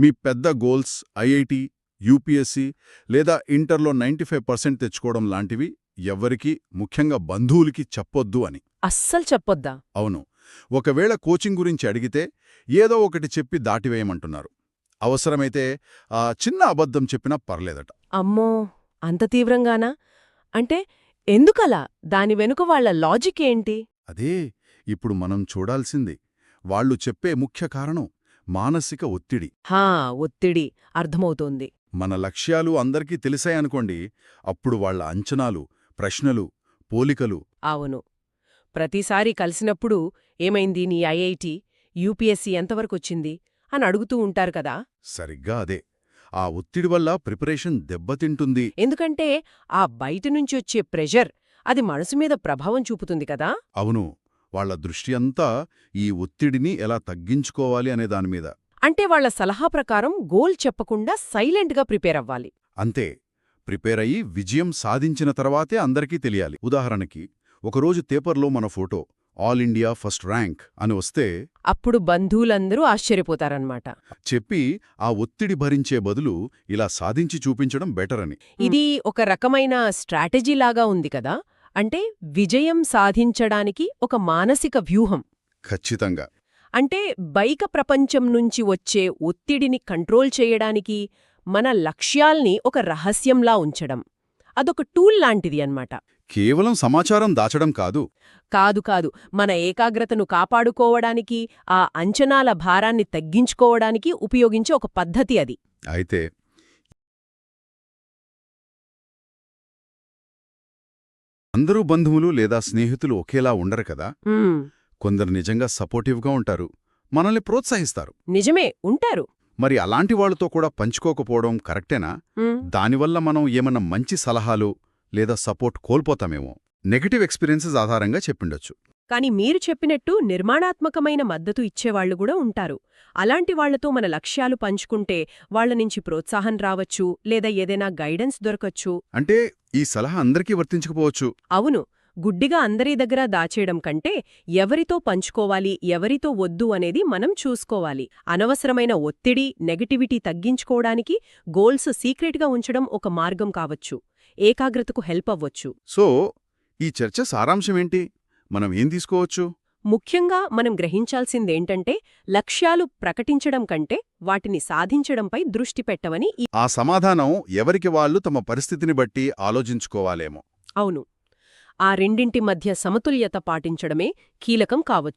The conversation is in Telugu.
మీ పెద్ద గోల్స్ ఐఐటి యూపీఎస్సీ లేదా ఇంటర్లో నైంటీ తెచ్చుకోవడం లాంటివి ఎవ్వరికీ ముఖ్యంగా బంధువులకి చెప్పొద్దు అని. అస్సలు చెప్పొద్దా? అవును. ఒకవేళ కోచింగ్ గురించి అడిగితే ఏదో ఒకటి చెప్పి దాటివేయమంటున్నారు. అవసరమైతే ఆ చిన్న అబద్ధం చెప్పినా పర్లేదట. అమ్మో! అంత తీవ్రంగానా? అంటే ఎందుకలా? దాని వెనుక వాళ్ళ లాజిక్ ఏంటి? అదే ఇప్పుడు మనం చూడాల్సింది. వాళ్ళు చెప్పే ముఖ్య కారణం మానసిక ఒత్తిడి. హా ఒత్తిడి అర్థమవుతోంది. మన లక్ష్యాలు అందరికీ తెలిసాయనుకోండి అప్పుడు వాళ్ళ అంచనాలు ప్రశ్నలు పోలికలు. అవును. ప్రతిసారి కలిసినప్పుడు ఏమైంది నీ ఐఐటి యూపీఎస్సీ ఎంతవరకొచ్చింది అని అడుగుతూ ఉంటారు కదా? సరిగ్గా అదే. ఆ ఒత్తిడి వల్ల ప్రిపరేషన్ దెబ్బతింటుంది. ఎందుకంటే ఆ బయట నుంచి వచ్చే ప్రెషర్ అది మనసు మీద ప్రభావం చూపుతుంది కదా? అవును. వాళ్ళ దృష్టి అంతా ఈ ఒత్తిడిని ఎలా తగ్గించుకోవాలి అనే దానిమీద అంటే వాళ్ళ సలహా ప్రకారం గోల్ చెప్పకుండా సైలెంట్గా ప్రిపేర్ అవ్వాలి. అంతే. ప్రిపేర్ అయ్యి విజయం సాధించిన తర్వాతే అందరికీ తెలియాలి. ఉదాహరణకి ఒకరోజు పేపర్లో మన photo all India first rank అని వస్తే అప్పుడు బంధువులందరూ ఆశ్చర్యపోతారన్నమాట. చెప్పి ఆ ఒత్తిడి భరించే బదులు ఇలా సాధించి చూపించడం బెటర్ అని ఇది ఒక రకమైన స్ట్రాటజీలాగా ఉంది కదా. అంటే విజయం సాధించడానికి ఒక మానసిక వ్యూహం. ఖచ్చితంగా. అంటే బైక ప్రపంచం నుంచి వచ్చే ఒత్తిడిని కంట్రోల్ చేయడానికి మన లక్ష్యాల్ని ఒక రహస్యంలా ఉంచడం. అదొక టూల్ లాంటిది అన్నమాట. కేవలం సమాచారం దాచడం కాదు. కాదు కాదు. మన ఏకాగ్రతను కాపాడుకోవడానికి ఆ అంచనాల భారాన్ని తగ్గించుకోవడానికి ఉపయోగించే ఒక పద్ధతి అది. అయితే అందరూ బంధువులు లేదా స్నేహితులు ఒకేలా ఉండరు కదా. కొందరు నిజంగా సపోర్టివ్గా ఉంటారు. మనల్ని ప్రోత్సహిస్తారు. నిజమే ఉంటారు. మరి అలాంటి వాళ్ళతో కూడా పంచుకోకపోవడం కరెక్టేనా. దానివల్ల మనం ఏమన్నా మంచి సలహాలు లేదా సపోర్ట్ కోల్పోతామేమో. నెగటివ్ ఎక్స్పీరియన్సెస్ ఆధారంగా చెప్పిండొచ్చు. కాని మీరు చెప్పినట్టు నిర్మాణాత్మకమైన మద్దతు ఇచ్చేవాళ్ళు కూడా ఉంటారు. అలాంటి వాళ్ళతో మన లక్ష్యాలు పంచుకుంటే వాళ్ళ నుంచి ప్రోత్సాహం రావచ్చు లేదా ఏదైనా గైడెన్స్ దొరకచ్చు. అంటే ఈ సలహా అందరికీ వర్తించకపోవచ్చు? అవును. గుడ్డిగా అందరి దగ్గర దాచేయడం కంటే ఎవరితో పంచుకోవాలి ఎవరితో వద్దు అనేది మనం చూసుకోవాలి. అనవసరమైన ఒత్తిడి నెగటివిటీ తగ్గించుకోవడానికి గోల్స్ సీక్రెట్గా ఉంచడం ఒక మార్గం కావచ్చు. ఏకాగ్రతకు హెల్ప్ అవ్వచ్చు. సో ఈ చర్చ సారాంశమేంటి? మనం ఏం తీసుకోవచ్చు? ముఖ్యంగా మనం గ్రహించాల్సిందేంటంటే లక్ష్యాలు ప్రకటించడం కంటే వాటిని సాధించడంపై దృష్టి పెట్టవని ఆ సమాధానం ఎవరికి వాళ్ళు తమ పరిస్థితిని బట్టి ఆలోచించుకోవాలేమో. అవును. ఆ రెండింటి మధ్య సమతుల్యత పాటించడమే కీలకం కావచ్చు.